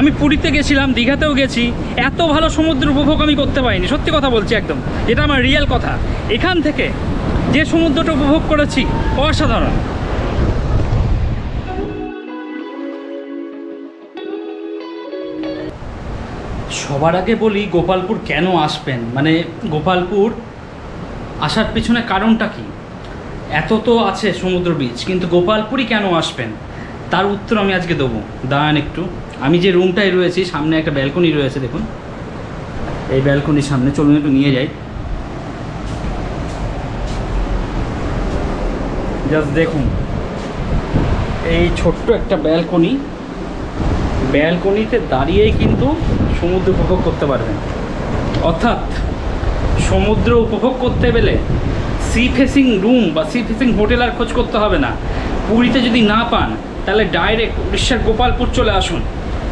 আমি পুরীতে গেছিলাম, দীঘাতেও গেছি। এত ভালো সমুদ্র উপভোগ আমি করতে পারিনি, সত্যি কথা বলছি একদম। যেটা আমার রিয়েল কথা। এখান থেকে যে সমুদ্রটা উপভোগ করেছি, অসাধারণ। সবার আগে বলি, গোপালপুর কেন আসবেন? মানে গোপালপুর আসার পিছনে কারণটা কি? এত তো আছে সমুদ্র বীচ কিন্তু গোপালপুরই কেন আসবেন? তার উত্তর আমি আজকে দেবো। দাঁড়ান একটু। আমি যে রুমটায় রয়েছি, সামনে একটা ব্যালকনি রয়েছে, দেখুন। এই ব্যালকনির সামনে, চলুন একটু নিয়ে যাই। জাস্ট দেখুন, এই ছোট্ট একটা ব্যালকনি। ব্যালকনিতে দাঁড়িয়েই কিন্তু সমুদ্র উপভোগ করতে পারবেন। অর্থাৎ, সমুদ্র উপভোগ করতে গেলে সি ফেসিং রুম বা সি ফেসিং হোটেল আর খোঁজ করতে হবে না। পুরীতে যদি না পান, তাহলে ডাইরেক্ট উড়িষ্যার গোপালপুর চলে আসুন।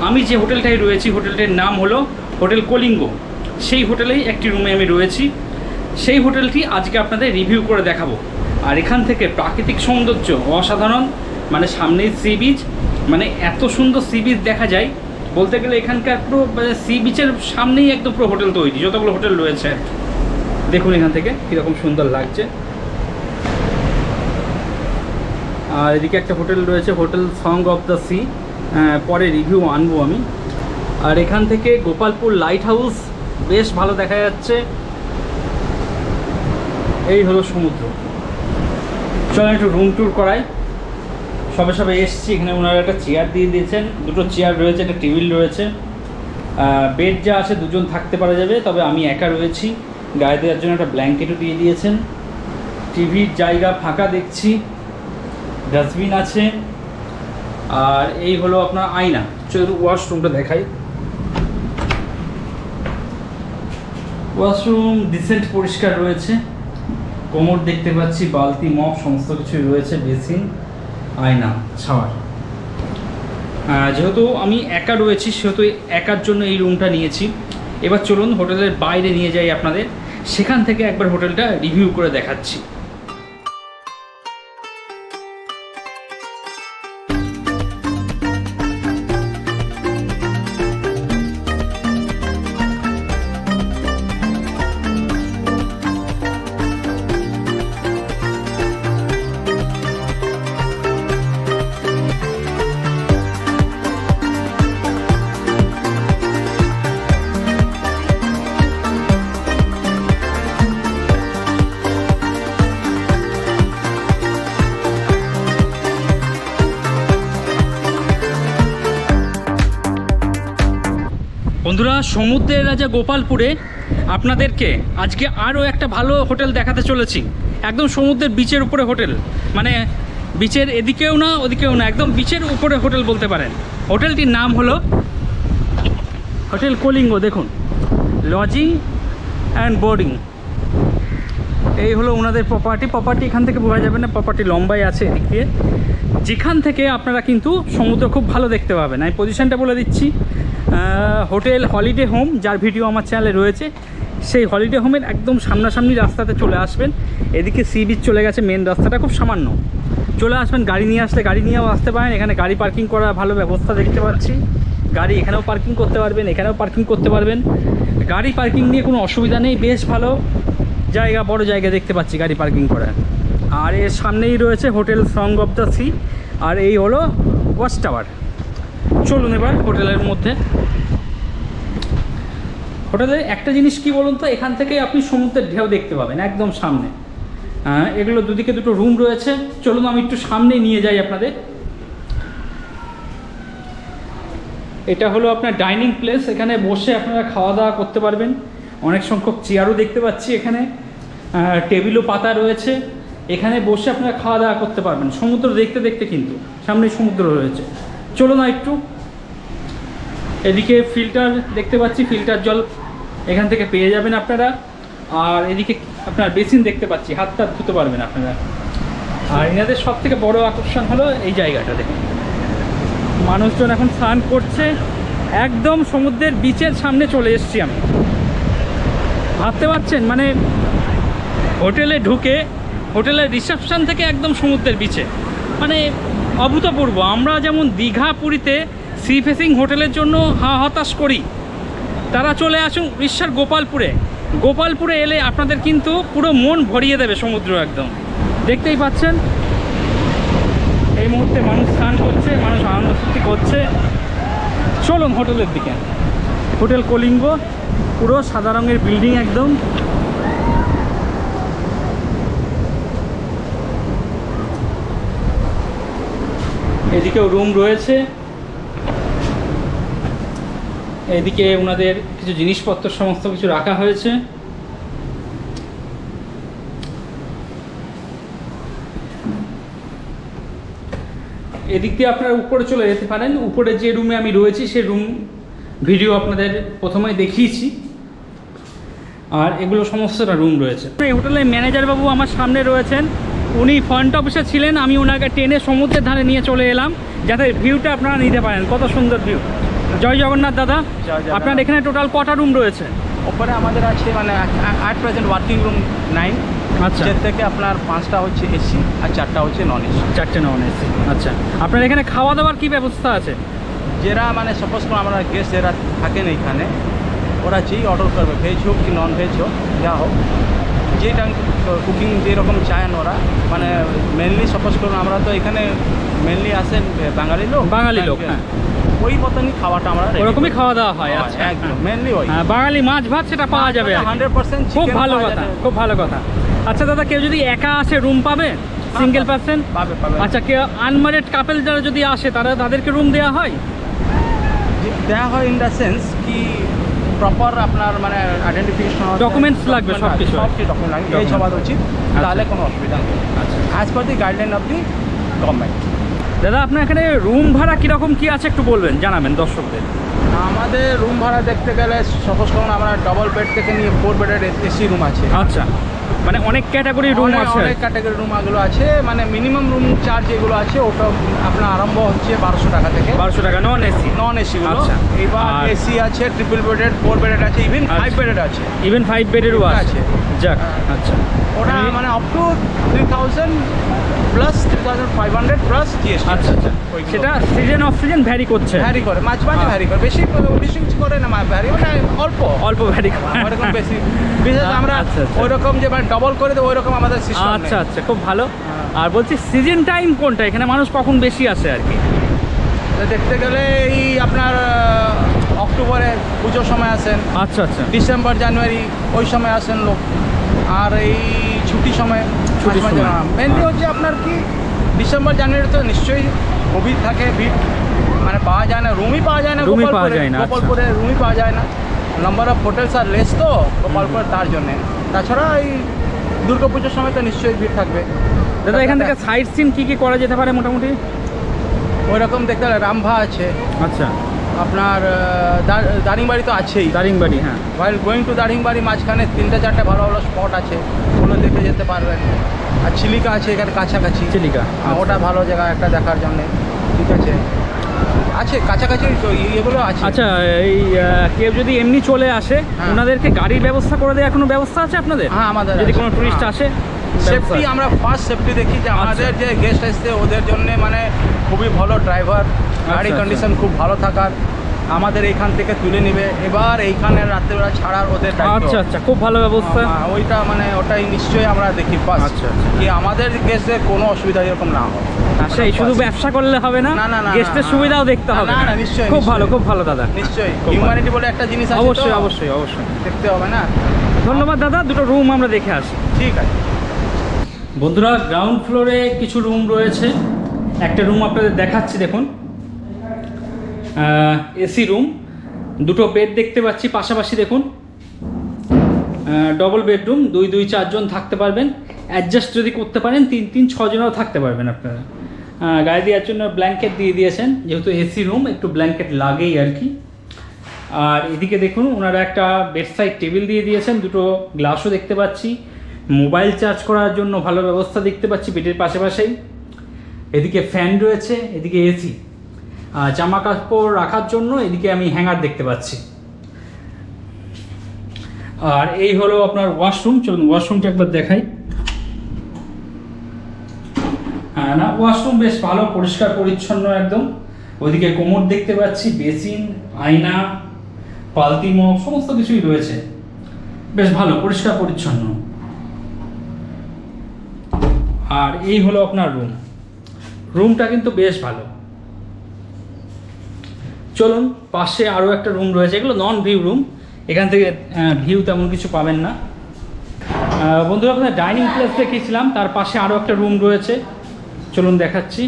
আমি যে হোটেলটায় রয়েছি, হোটেলটির নাম হলো হোটেল কলিঙ্গ। সেই হোটেলেই একটি রুমে আমি রয়েছি। সেই হোটেলটি আজকে আপনাদের রিভিউ করে দেখাবো। আর এখান থেকে প্রাকৃতিক সৌন্দর্য অসাধারণ মানে সামনেই সি বিচ মানে এত সুন্দর সি বিচ দেখা যায়। বলতে গেলে এখানকার পুরো মানে সি বিচের সামনেই একদম পুরো হোটেল তৈরি, যতগুলো হোটেল রয়েছে। দেখুন এখান থেকে কীরকম সুন্দর লাগছে। আর এদিকে একটা হোটেল রয়েছে, hotel Song of the Sea. পরে রিভিউ আনব আমি। আর এখান থেকে গোপালপুর লাইট হাউস বেশ ভালো দেখা যাচ্ছে। এই হলো সমুদ্র। চলো একটু রুম ট্যুর করাই। সবে সবে এসছি, এখানে ওনারা একটা চেয়ার দিয়ে দিয়েছেন। দুটো চেয়ার রয়েছে, একটা টেবিল রয়েছে। বেড যা আছে, দুজন থাকতে পারা যাবে, তবে আমি একা রয়েছি। গায়ে দেওয়ার জন্য একটা ব্ল্যাঙ্কেটও দিয়ে দিয়েছেন। টিভির জায়গা ফাঁকা দেখছি। ডাস্টবিন আছে। আর এই হলো আপনার আয়না। চলুন ওয়াশরুমটা দেখাই। ওয়াশরুম ডিসেন্ট পরিষ্কার রয়েছে। কোমর দেখতে পাচ্ছি, বালতি মপ সমস্ত কিছুই রয়েছে বেসিন আয়না, ছাওয়ার। যেহেতু আমি একা রয়েছি, সেহেতু একার জন্য এই রুমটা নিয়েছি। এবার চলুন হোটেলের বাইরে নিয়ে যাই আপনাদের। সেখান থেকে একবার হোটেলটা রিভিউ করে দেখাচ্ছি। সমুদ্রের রাজা গোপালপুরে আপনাদেরকে আজকে আরও একটা ভালো হোটেল দেখাতে চলেছি। একদম সমুদ্রের বিচের উপরে হোটেল। মানে বিচের এদিকেও না, ওদিকেও না, একদম বিচের উপরে হোটেল বলতে পারেন। হোটেলটির নাম হলো হোটেল কলিঙ্গ, দেখুন। লজিং অ্যান্ড বোর্ডিং এই হলো ওনাদের প্রপার্টি প্রপার্টি এখান থেকে বোঝা যাবে না প্রপার্টি লম্বাই আছে এদিক দিয়ে। যেখান থেকে আপনারা কিন্তু সমুদ্র খুব ভালো দেখতে পাবেন। আমি পজিশনটা বলে দিচ্ছি। হোটেল হলিডে হোম, যার ভিডিও আমার চ্যানেলে রয়েছে, সেই হলিডে হোমের একদম সামনাসামনি রাস্তাতে চলে আসবেন। এদিকে সি বিচ চলে গেছে, মেন রাস্তাটা খুব সামান্য। চলে আসবেন, গাড়ি নিয়ে আসলে গাড়ি নিয়েও আসতে পারেন। এখানে গাড়ি পার্কিং করার ভালো ব্যবস্থা দেখতে পাচ্ছি। গাড়ি এখানেও পার্কিং করতে পারবেন, এখানেও পার্কিং করতে পারবেন। গাড়ি পার্কিং নিয়ে কোনো অসুবিধা নেই, বেশ ভালো জায়গা, বড় জায়গা দেখতে পাচ্ছি গাড়ি পার্কিং করার। আর এর সামনেই রয়েছে hotel Song of the Sea, আর এই হলো ওয়াচ টাওয়ার। চলুন এবার হোটেলের মধ্যে। হোটেলের একটা জিনিস কি বলুন তো, এখান থেকে আপনি সমুদ্রের ঢেউ দেখতে পাবেন, একদম সামনে। এগুলো দুদিকে দুটো রুম রয়েছে। চলুন আমি একটু সামনে নিয়ে যাই আপনাদের। এটা হলো আপনার ডাইনিং প্লেস এখানে বসে আপনারা খাওয়া দাওয়া করতে পারবেন। অনেক সংখ্যক চেয়ারও দেখতে পাচ্ছি এখানে। টেবিলও পাতা রয়েছে। এখানে বসে আপনারা খাওয়া দাওয়া করতে পারবেন। সমুদ্র দেখতে দেখতে কিন্তু সামনে সমুদ্র রয়েছে। চলো না একটু। এদিকে ফিল্টার দেখতে পাচ্ছি ফিল্টার জল এখান থেকে পেয়ে যাবেন আপনারা। আর এদিকে আপনার বেসিন দেখতে পাচ্ছি হাত টাত ধুতে পারবেন আপনারা। আর এনাদের সব থেকে বড় আকর্ষণ হলো এই জায়গাটা দেখুন। মানুষজন এখন স্নান করছে, একদম সমুদ্রের বিচের সামনে চলে এসেছি আমি। ভাবতে পারছেন? মানে হোটেলে ঢুকে, হোটেলের রিসেপশন থেকে একদম সমুদ্রের বিচে। মানে অভূতপূর্ব। আমরা যেমন দীঘা পুরীতে সি ফেসিং হোটেলের জন্য হা হতাশ করি তারা চলে আসুন উড়িষ্যার গোপালপুরে। গোপালপুরে এলে আপনাদের কিন্তু পুরো মন ভরিয়ে দেবে সমুদ্র একদম। দেখতেই পাচ্ছেন? এই মুহূর্তে মানুষ স্নান করছে, মানুষ আনন্দ ফুর্তি করছে। চলুন হোটেলের দিকে। হোটেল কলিঙ্গ, পুরো সাদা রঙের বিল্ডিং একদম। এদিকেও রুম রয়েছে। এদিকে ওনাদের কিছু জিনিসপত্র, সমস্ত কিছু রাখা হয়েছে। এদিক দিয়ে আপনারা উপরে চলে যেতে পারেন। উপরে যে রুমে আমি রয়েছি, সে রুম ভিডিও আপনাদের প্রথমেই দেখিয়েছি। আর এগুলো সমস্তটা রুম রয়েছে। এই হোটেলের ম্যানেজার বাবু আমার সামনে রয়েছেন। উনি ফ্রন্ট অফিসে ছিলেন। আমি ওনাকে টেনে সমুদ্রের ধারে নিয়ে চলে এলাম, যাতে ভিউটা আপনারা নিতে পারেন। কত সুন্দর ভিউ জয় জগন্নাথ দাদা। আপনার এখানে টোটাল কটা রুম রয়েছে? ওপরে আমাদের আছে মানে আট প্রেজেন্ট ওয়ার্কিং রুম নাইন আচ্ছা। থেকে আপনার পাঁচটা হচ্ছে এসি আর চারটা হচ্ছে নন এসি চারটে নন এসি আচ্ছা। আপনার এখানে খাওয়া দাওয়ার কি ব্যবস্থা আছে? যারা মানে সাপোজ করে আমরা গেস্ট যারা থাকেন এইখানে ওরা যেই অর্ডার করবে ভেজ হোক কি নন ভেজ হোক যা হোক যেটা কুকিং যেরকম চান ওরা মানে মেনলি সাপোজ করুন আমরা তো এখানে মেনলি আসেন বাঙালি লোক। বাঙালি লোক, হ্যাঁ। ওই মতনই খাওয়াটা আমরা ওরকমই খাওয়া দাওয়া হয় হয়, আচ্ছা। একদম মেনলি ওই। হ্যাঁ, বাঙালি মাছ ভাত সেটা পাওয়া যাবে। হান্ড্রেড পার্সেন্ট খুব ভালো কথা খুব ভালো কথা। আচ্ছা দাদা কেউ যদি একা আসে রুম পাবে? সিঙ্গেল পার্সন পাবে পাবে। আচ্ছা কেউ আনমারেড কাপেল যারা যদি আসে তারা তাদেরকে রুম দেওয়া হয়? দেওয়া হয় ইন দ্য সেন্স কি প্রপার আপনার মানে আইডেন্টিফিকেশন Documents লাগবে, সবকিছু। সব কিছু ডকুমেন্ট লাগবে এই। সবার উচিত। তাহলে কোনো অসুবিধা নেই। আচ্ছা। As per the guideline of the government দাদা আপনার এখানে রুম ভাড়া কীরকম? কী আছে একটু বলবেন জানাবেন দর্শকদের। আমাদের রুম ভাড়া দেখতে গেলে সপোজ করুন আমরা ডবল বেড থেকে নিয়ে ফোর বেডের এসি রুম আছে। আচ্ছা। মানে অনেক ক্যাটাগরি রুম আছে। অনেক ক্যাটাগরি রুমগুলো আছে মানে মিনিমাম রুম চার্জ যেগুলো আছে ওটা আপনার আরম্ভ হচ্ছে বারোশো টাকা থেকে। বারোশো টাকা নন এসি নন এসি আচ্ছা। এবার এসি আছে ট্রিপল বেডেড ফোর বেডেড আছে ইভেন। ফাইভ বেডেড আছে। ইভেন ফাইভ বেডেরও আছে। যাক হ্যাঁ। আচ্ছা। ওটা মানে up to three thousand plus three thousand five hundred plus GST আচ্ছা আচ্ছা। সেটা সিজন অফ সিজন ভ্যারি করছে। ভ্যারি করে মাঝে মাঝে। ভ্যারি করে। বেশি বেশি করে না ভ্যারি মানে অল্প। অল্প ভ্যারি ওরকম বেশি। বিশেষ আমরা আচ্ছা, আচ্ছা। ওই রকম যে মানে ডবল করে দেবো ওই রকম আমাদের সিস্টেম আচ্ছা আচ্ছা খুব ভালো। হ্যাঁ। আর বলছি সিজন টাইম কোনটা? এখানে মানুষ কখন বেশি আসে আর কি? দেখতে গেলে এই আপনার অক্টোবরে পুজোর সময় আসেন। আচ্ছা আচ্ছা। ডিসেম্বর জানুয়ারি ওই সময় আসেন লোক। আর এই ছুটি সময় সময়। মেনলি হচ্ছে আপনার কি ডিসেম্বর জানুয়ারি তো নিশ্চয়ই কোভিড থাকে ভিড়। মানে পাওয়া যায় না রুমই পাওয়া যায় না রুমই পাওয়া যায় না, আচ্ছা। গোপালপুরে রুমই পাওয়া যায় না। Number of hotels are less তো গোপালপুরে তার জন্যে। তাছাড়া এই দুর্গা পুজোর সময় তো নিশ্চয়ই ভিড় থাকবে। দাদা এখান থেকে সাইড সিন কী কী করা যেতে পারে মোটামুটি? ওই রকম দেখতে গেলে রামভা আছে। আচ্ছা। আপনার দারিংবাড়ি তো আছেই। দারিংবাড়ি হ্যাঁ। ওয়াইল গোয়িং টু দারিংবাড়ি মাঝখানে তিনটে চারটে ভালো ভালো স্পট আছে ওগুলো দেখে যেতে পারবেন। আর চিলিকা আছে এখানে কাছাকাছি। চিলিকা ওটা ভালো জায়গা একটা দেখার জন্যে। ঠিক আছে। আছে কাছাকাছি ইয়েগুলো আছে আচ্ছা এই কেউ যদি এমনি চলে আসে হ্যাঁ। ওনাদেরকে গাড়ির ব্যবস্থা করে দেওয়ার কোনো ব্যবস্থা আছে আপনাদের হ্যাঁ আমাদের যদি কোনো টুরিস্ট হ্যাঁ। আসে সেফটি আমরা ফার্স্ট সেফটি দেখি যে আমাদের যে গেস্ট আসছে ওদের জন্য মানে খুবই ভালো ড্রাইভার গাড়ি আচ্ছা। কন্ডিশন খুব ভালো থাকার আমাদের এইখান থেকে তুলে নেবে। এবার এইখানে রাত্রেবেলা ছাড়ার ওদের আচ্ছা আচ্ছা খুব ভালো ব্যবস্থা। হ্যাঁ, ওইটা মানে ওটাই নিশ্চয়ই আমরা দেখি। ফার্স্ট আচ্ছা, আচ্ছা। কি আমাদের গেস্টে কোনো অসুবিধা এরকম না হয়। সেই শুধু ব্যবসা করলে হবে না? না, না, না, গেস্টের সুবিধাও দেখতে হবে না, না, নিশ্চয়ই, খুব ভালো খুব ভালো দাদা। নিশ্চয়ই হিউম্যানিটি বলে একটা জিনিস আছে অবশ্যই অবশ্যই অবশ্যই। দেখতে হবে না? ধন্যবাদ দাদা। দুটো রুম আমরা দেখে আসি। ঠিক আছে। বন্ধুরা গ্রাউন্ড ফ্লোরে কিছু রুম রয়েছে। একটা রুম আপনাদের দেখাচ্ছি দেখুন। এসি রুম, দুটো বেড দেখতে পাচ্ছি, পাশাপাশি দেখুন ডবল বেডরুম দুই দুই, চারজন থাকতে পারবেন অ্যাডজাস্ট যদি করতে পারেন, তিন তিন, ছজনও থাকতে পারবেন আপনারা। গায়ে দেওয়ার জন্য ব্ল্যাঙ্কেট দিয়ে দিয়েছেন, যেহেতু এসি রুম একটু ব্ল্যাঙ্কেট লাগেই আর কি। আর এদিকে দেখুন, ওনারা একটা বেডসাইড টেবিল দিয়ে দিয়েছেন, দুটো গ্লাসও দেখতে পাচ্ছি। মোবাইল চার্জ করার জন্য ভালো ব্যবস্থা দেখতে পাচ্ছি বেডের পাশে পাশেই এদিকে ফ্যান রয়েছে, এদিকে এসি জামা কাপড় রাখার জন্য এদিকে আমি হ্যাঙ্গার দেখতে পাচ্ছি। আর এই হলো আপনার ওয়াশরুম, চলুন ওয়াশরুমটা একবার দেখাই। হ্যাঁ না, ওয়াশরুম বেশ ভালো, পরিষ্কার, পরিচ্ছন্ন একদম। ওইদিকে কোমর দেখতে পাচ্ছি, বেসিন, আয়না পালতি মগ, সমস্ত কিছুই রয়েছে। বেশ ভালো, পরিষ্কার, পরিচ্ছন্ন। আর এই হলো আপনার রুম। রুমটা কিন্তু বেশ ভালো। চলুন, পাশে আরও একটা রুম রয়েছে, এগুলো নন ভিউ রুম এখান থেকে ভিউ তেমন কিছু পাবেন না। বন্ধুরা, আপনার ডাইনিং প্লেস দেখিয়েছিলাম, তার পাশে আরও একটা রুম রয়েছে। চলুন দেখাচ্ছি।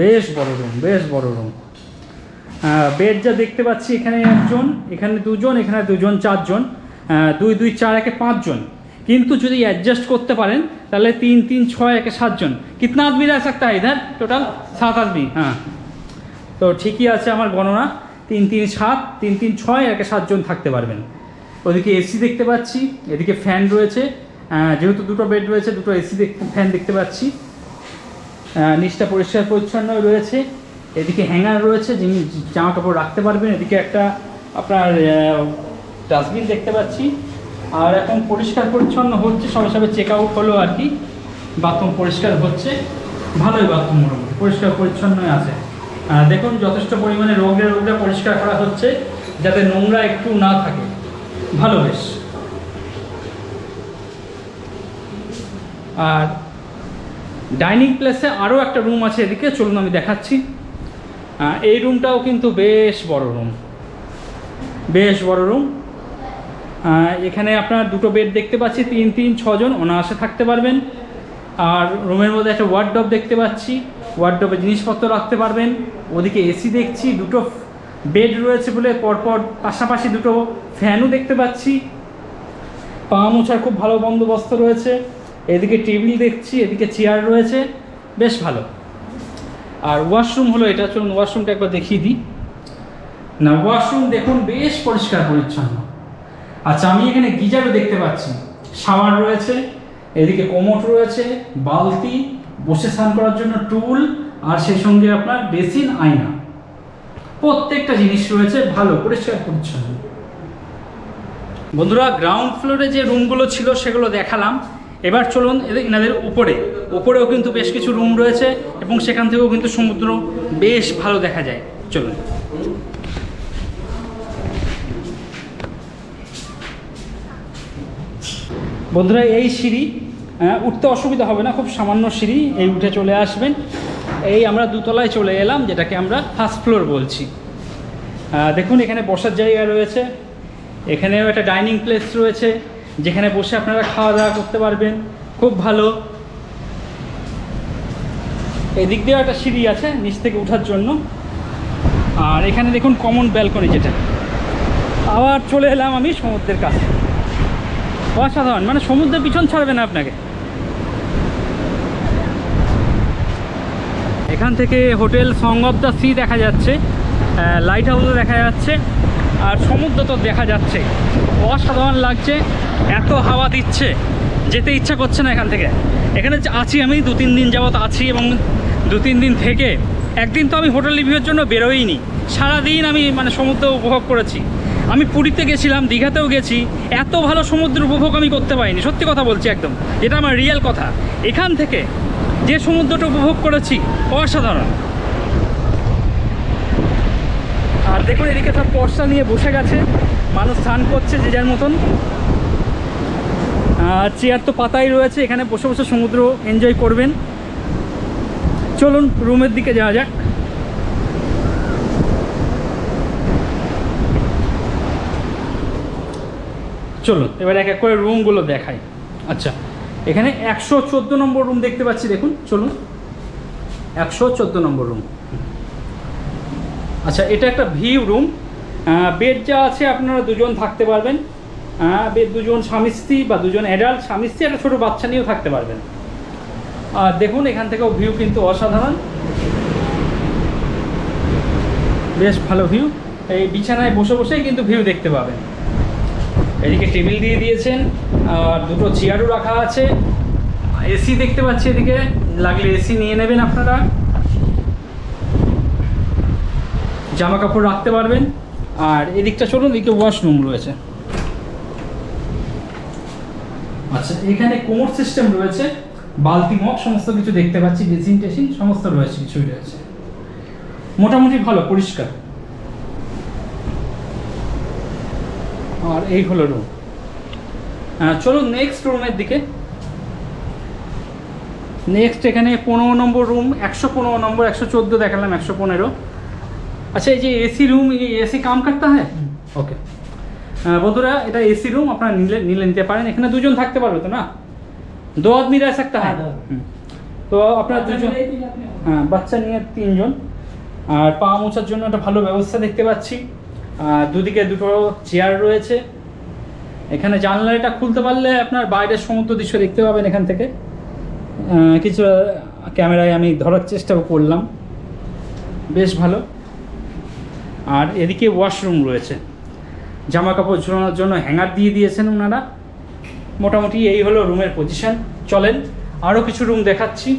বেশ বড় রুম বেশ বড় রুম বেড যা দেখতে পাচ্ছি, এখানে একজন, এখানে দুজন এখানে দুজন, চারজন। দুই দুই, চার, একে পাঁচজন। কিন্তু যদি অ্যাডজাস্ট করতে পারেন, তাহলে তিন তিন, ছয়, একে সাতজন। কিতনা আদমি রা সকতা ইধার? টোটাল সাত আদমি হ্যাঁ। তো ঠিকই আছে আমার গণনা। তিন তিন সাত, তিন তিন ছয়, একে সাতজন থাকতে পারবেন। ওদিকে এসি দেখতে পাচ্ছি, এদিকে ফ্যান রয়েছে। যেহেতু দুটো বেড রয়েছে, দুটো এসি ফ্যান দেখতে পাচ্ছি। নিচটা পরিষ্কার পরিচ্ছন্ন রয়েছে। এদিকে হ্যাঙ্গার রয়েছে, যিনি জামা কাপড় রাখতে পারবেন। এদিকে একটা আপনার ডাস্টবিন দেখতে পাচ্ছি। আর এখন পরিষ্কার পরিচ্ছন্ন হচ্ছে, সবে সবে চেক আউট হলো আর কি। বাথরুম পরিষ্কার হচ্ছে। ভালোই বাথরুম মোটামুটি, পরিষ্কার পরিচ্ছন্নই আছে। দেখুন, যথেষ্ট পরিমাণে রোগের রোগটা পরিষ্কার করা হচ্ছে, যাতে নোংরা একটু না থাকে। ভালো, বেশ। আর ডাইনিং প্লেসে আরও একটা রুম আছে এদিকে, চলুন আমি দেখাচ্ছি। এই রুমটাও কিন্তু বেশ বড় রুম। বেশ বড় রুম। এখানে আপনার দুটো বেড দেখতে পাচ্ছি, তিন তিন, ছজন অনায়াসে থাকতে পারবেন। আর রুমের মধ্যে একটা ওয়ার্ডডব দেখতে পাচ্ছি। ওয়ার্ডডবে জিনিসপত্র রাখতে পারবেন। ওদিকে এসি দেখছি, দুটো বেড রয়েছে বলে পরপর পাশাপাশি দুটো ফ্যানও দেখতে পাচ্ছি। পা মোছার খুব ভালো বন্দোবস্ত রয়েছে। এদিকে টেবিল দেখছি, এদিকে চেয়ার রয়েছে। বেশ ভালো। আর ওয়াশরুম হলো এটা, চলুন ওয়াশরুমটা একবার দেখিয়ে দিই। না ওয়াশরুম দেখুন, বেশ পরিষ্কার পরিচ্ছন্ন। আচ্ছা আমি এখানে গিজারও দেখতে পাচ্ছি। শাওয়ার রয়েছে, এদিকে কোমোট রয়েছে, বালতি বসে স্নান করার জন্য টুল আর সেই সঙ্গে আপনার বেসিন, আয়না। প্রত্যেকটা জিনিস রয়েছে ভালো, পরিষ্কার, পরিচ্ছন্ন। বন্ধুরা গ্রাউন্ড ফ্লোরে যে রুমগুলো ছিল সেগুলো দেখালাম। এবার চলুন এদের- এনাদের উপরে। উপরেও কিন্তু বেশ কিছু রুম রয়েছে এবং সেখান থেকেও কিন্তু সমুদ্র বেশ ভালো দেখা যায়। চলুন। বন্ধুরা, এই সিঁড়ি উঠতে অসুবিধা হবে না, খুব সামান্য সিঁড়ি এই উঠে চলে আসবেন। এই আমরা দুতলায় চলে এলাম, যেটাকে আমরা ফার্স্ট ফ্লোর বলছি। দেখুন, এখানে বসার জায়গা রয়েছে, এখানেও একটা ডাইনিং প্লেস রয়েছে, যেখানে বসে আপনারা খাওয়া দাওয়া করতে পারবেন, খুব ভালো। এদিক দিয়েও একটা সিঁড়ি আছে, নিচ থেকে ওঠার জন্য। আর এখানে দেখুন কমন ব্যালকনি যেটা। আবার চলে এলাম আমি সমুদ্রের কাছে। অসাধারণ। মানে সমুদ্রের পিছন ছাড়বে না আপনাকে। এখান থেকে hotel Song of the Sea দেখা যাচ্ছে লাইট হাউসও দেখা যাচ্ছে, আর সমুদ্র তো দেখা যাচ্ছে। অসাধারণ লাগছে, এত হাওয়া দিচ্ছে, যেতে ইচ্ছা করছে না এখান থেকে। এখানে আছি আমি, দু তিন দিন যাবত আছি এবং দু তিন দিন থেকে, একদিন তো আমি হোটেল রিভিউর জন্য বেরোইনি। সারাদিন আমি মানে সমুদ্র উপভোগ করেছি। আমি পুরীতে গেছিলাম, দীঘাতেও গেছি। এত ভালো সমুদ্র উপভোগ আমি করতে পারিনি, সত্যি কথা বলছি একদম। এটা আমার রিয়েল কথা। এখান থেকে যে সমুদ্রটা উপভোগ করেছি, অসাধারণ। আর দেখুন, এদিকে সব পর্সা নিয়ে বসে গেছে। মানুষ স্নান করছে যে যার মতন। আর চেয়ার তো পাতাই রয়েছে, এখানে বসে বসে সমুদ্র এনজয় করবেন। চলুন রুমের দিকে যাওয়া যাক। চলুন, এবার এক এক করে রুমগুলো দেখাই। আচ্ছা এখানে একশো চোদ্দ নম্বর রুম দেখতে পাচ্ছি, দেখুন, চলুন। একশো চোদ্দ নম্বর রুম আচ্ছা এটা একটা ভিউ রুম বেড যা আছে, আপনারা দুজন থাকতে পারবেন। বেড দুজন স্বামী স্ত্রী বা দুজন অ্যাডাল্ট স্বামী স্ত্রী, একটা ছোটো বাচ্চা নিয়েও থাকতে পারবেন। আর দেখুন, এখান থেকেও ভিউ কিন্তু অসাধারণ। বেশ ভালো ভিউ এই বিছানায় বসে বসেই কিন্তু ভিউ দেখতে পাবেন। এদিকে টেবিল দিয়ে দিয়েছেন, আর দুটো চেয়ারও রাখা আছে। এসি দেখতে পাচ্ছি এদিকে, লাগলে এসি নিয়ে নেবেন আপনারা। জামা কাপড় রাখতে পারবেন। আর এদিকটা চলুন, এদিকে ওয়াশরুম রয়েছে। আচ্ছা এখানে কোমর সিস্টেম রয়েছে, বালতি মগ, সমস্ত কিছু দেখতে পাচ্ছি, বেসিন টেসিন, সমস্ত রয়েছে, কিছুই রয়েছে। মোটামুটি ভালো, পরিষ্কার। আর এই হলো রুম চলো নেক্সট রুমের দিকে। নেক্সট এখানে পনেরো নম্বর রুম একশো পনেরো নম্বর একশো চোদ্দ দেখালাম একশো পনেরো। আচ্ছা এই যে এসি রুম এই এসি কাম করতে হয়? ওকে বন্ধুরা এটা এসি রুম আপনারা নিলে নিলে নিতে পারেন। এখানে দুজন থাকতে পারবে তো না? দো আদমি রায় থাকতে হয় তো আপনার দুজন হ্যাঁ বাচ্চা নিয়ে তিনজন। আর পা মোছার জন্য একটা ভালো ব্যবস্থা দেখতে পাচ্ছি। দুদিকে দুটো চেয়ার রয়েছে। এখানে জানলাটা খুলতে পারলে আপনার বাইরের সমুদ্র দৃশ্য দেখতে পাবেন এখান থেকে। কিছু ক্যামেরায় আমি ধরার চেষ্টাও করলাম। বেশ ভালো। আর এদিকে ওয়াশরুম রয়েছে। জামা কাপড় ঝুলানোর জন্য হ্যাঙ্গার দিয়ে দিয়েছেন ওনারা। মোটামুটি এই হলো রুমের পজিশন চলেন আরও কিছু রুম দেখাচ্ছি।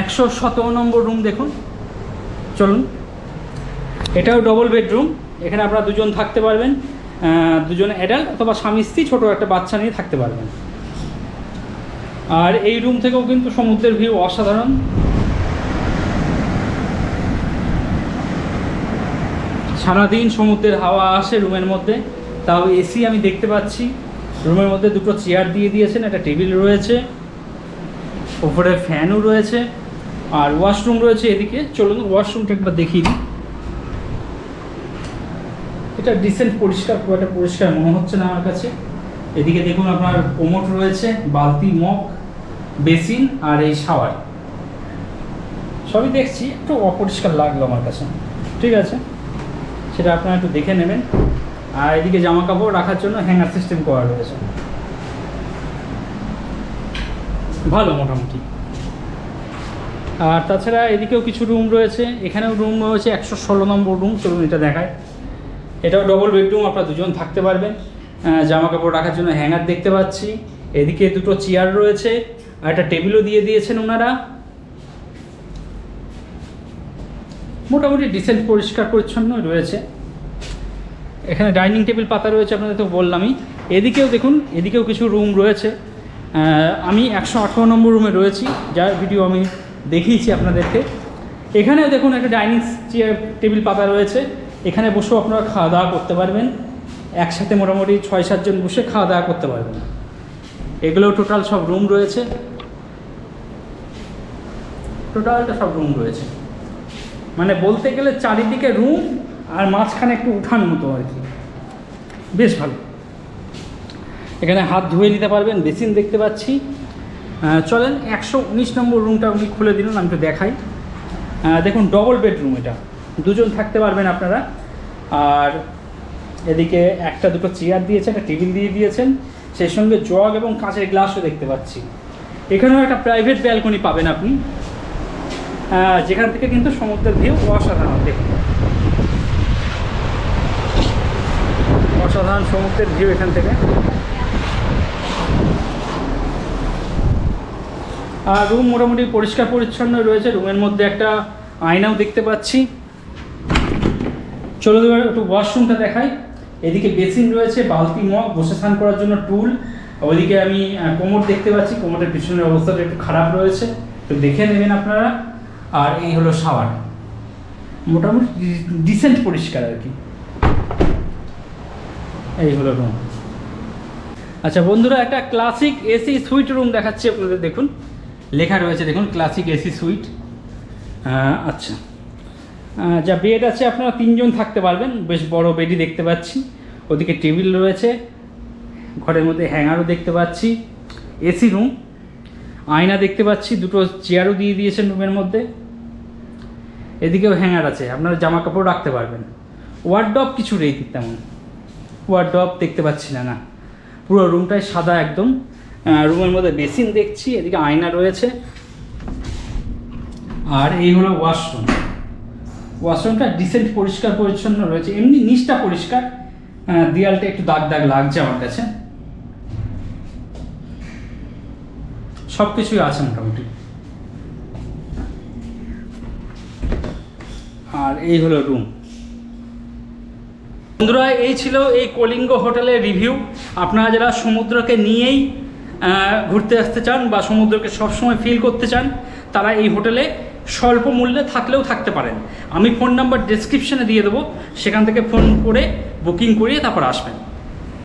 একশো সতেরো নম্বর রুম দেখুন। চলুন। এটাও ডবল বেডরুম এখানে আপনারা দুজন থাকতে পারবেন দুজন অ্যাডাল্ট অথবা স্বামী স্ত্রী, ছোটো একটা বাচ্চা নিয়ে থাকতে পারবেন। আর এই রুম থেকেও কিন্তু সমুদ্রের ভিউ অসাধারণ। সারাদিন সমুদ্রের হাওয়া আসে রুমের মধ্যে, তাও এসি আমি দেখতে পাচ্ছি। রুমের মধ্যে দুটো চেয়ার দিয়ে দিয়েছেন, একটা টেবিল রয়েছে উপরে ফ্যানও রয়েছে, আর ওয়াশরুম রয়েছে এদিকে। চলুন ওয়াশরুমটা একবার দেখিয়ে দিই। এটা ডিসেন্ট পরিষ্কার, খুব একটা পরিষ্কার মনে হচ্ছে না আমার কাছে। এদিকে দেখুন আপনার কোমোট রয়েছে, বালতি, মগ, বেসিন আর এই শাওয়ার। সবই দেখছি, একটু অপরিষ্কার লাগল আমার কাছে। ঠিক আছে? সেটা আপনারা একটু দেখে নেবেন। আর এদিকে জামা কাপড় রাখার জন্য হ্যাঙ্গার সিস্টেম করা রয়েছে। ভালো মোটামুটি। আর তাছাড়া এদিকেও কিছু রুম রয়েছে। এখানেও রুম রয়েছে একশো ষোলো নম্বর রুম, চলুন এটা দেখায়। এটাও ডবল বেডরুম আপনারা দুজন থাকতে পারবেন। জামা কাপড় রাখার জন্য হ্যাঙ্গার দেখতে পাচ্ছি। এদিকে দুটো চেয়ার রয়েছে, আর একটা টেবিলও দিয়ে দিয়েছেন ওনারা। মোটামুটি ডিসেন্ট পরিষ্কার, পরিচ্ছন্ন রয়েছে। এখানে ডাইনিং টেবিল পাতা রয়েছে, আপনাদের তো বললামই। এদিকেও দেখুন, এদিকেও কিছু রুম রয়েছে। আমি একশো আঠারো নম্বর রুমে রয়েছি, যার ভিডিও আমি দেখিয়েছি আপনাদেরকে। এখানেও দেখুন, একটা ডাইনিং চেয়ার টেবিল পাতা রয়েছে। এখানে বসেও আপনারা খাওয়া দাওয়া করতে পারবেন। একসাথে মোটামুটি ছয় সাতজন বসে খাওয়া দাওয়া করতে পারবেন। এগুলো টোটাল সব রুম রয়েছে। টোটালটা সব রুম রয়েছে। মানে বলতে গেলে চারিদিকে রুম আর মাঝখানে একটু উঠান মতো আর কি। বেশ ভালো। এখানে হাত ধুয়ে নিতে পারবেন, বেসিন দেখতে পাচ্ছি। চলেন একশো উনিশ নম্বর রুমটা উনি খুলে দিলেন, আমি একটু দেখাই। দেখুন ডবল বেডরুম এটা। দুজন থাকতে পারবেন আপনারা। আর এদিকে একটা দুটো চেয়ার দিয়েছেন, একটা টেবিল দিয়ে দিয়েছেন। সেই সঙ্গে জগ এবং কাঁচের গ্লাসও দেখতে পাচ্ছি। এখানেও একটা প্রাইভেট ব্যালকনি পাবেন আপনি। যেখান থেকে কিন্তু সমুদ্রের ভিউ অসাধারণ দেখুন অসাধারণ সমুদ্রের ভিউ এখান থেকে। আর রুম মোটামুটি পরিষ্কার পরিচ্ছন্ন রয়েছে রুমের মধ্যে একটা আয়নাও দেখতে পাচ্ছি। চলো এবার একটু ওয়াশরুমটা দেখাই। এদিকে বেসিন রয়েছে, বালতি মগ, বসে স্নান করার জন্য টুল। ওইদিকে আমি কোমর দেখতে পাচ্ছি, কোমরের পিছনের অবস্থাটা একটু খারাপ রয়েছে। একটু দেখে নেবেন আপনারা। আর এই হলো শাওয়ার। মোটামুটি ডিসেন্ট পরিষ্কার আর কি। এই হলো রুম আচ্ছা বন্ধুরা, একটা ক্লাসিক এসি সুইট রুম দেখাচ্ছি আপনাদের, দেখুন। লেখা রয়েছে, দেখুন ক্লাসিক এসি সুইট আচ্ছা। যা বেড আছে, আপনারা তিনজন থাকতে পারবেন। বেশ বড় বেডই দেখতে পাচ্ছি। ওদিকে টেবিল রয়েছে। ঘরের মধ্যে হ্যাঙ্গারও দেখতে পাচ্ছি। এসি রুম আয়না দেখতে পাচ্ছি। দুটো চেয়ারও দিয়ে দিয়েছেন রুমের মধ্যে। এদিকেও হ্যাঙ্গার আছে। আপনারা জামা কাপড় রাখতে পারবেন। ওয়ার্ডব কিছু নেই তেমন। ওয়ার্ডব দেখতে পাচ্ছি না না। পুরো রুমটাই সাদা একদম। রুমের মধ্যে বেসিন দেখছি। এদিকে আয়না রয়েছে। আর এই হলো ওয়াশরুম ওয়াশরুমটা ডিসেন্ট পরিষ্কার, পরিচ্ছন্ন রয়েছে। এমনি নিচটা পরিষ্কার। দেয়ালটা একটু দাগ দাগ লাগছে আমার কাছে। সব কিছুই আছে মোটামুটি। আর এই হলো রুম বন্ধুরা, এই ছিল এই কলিঙ্গ হোটেলের রিভিউ আপনারা যারা সমুদ্রকে নিয়েই ঘুরতে আসতে চান বা সমুদ্রকে সবসময় ফিল করতে চান, তারা এই হোটেলে স্বল্প মূল্যে থাকলেও থাকতে পারেন। আমি ফোন নাম্বার ডেসক্রিপশানে দিয়ে দেবো। সেখান থেকে ফোন করে বুকিং করিয়ে তারপর আসবেন।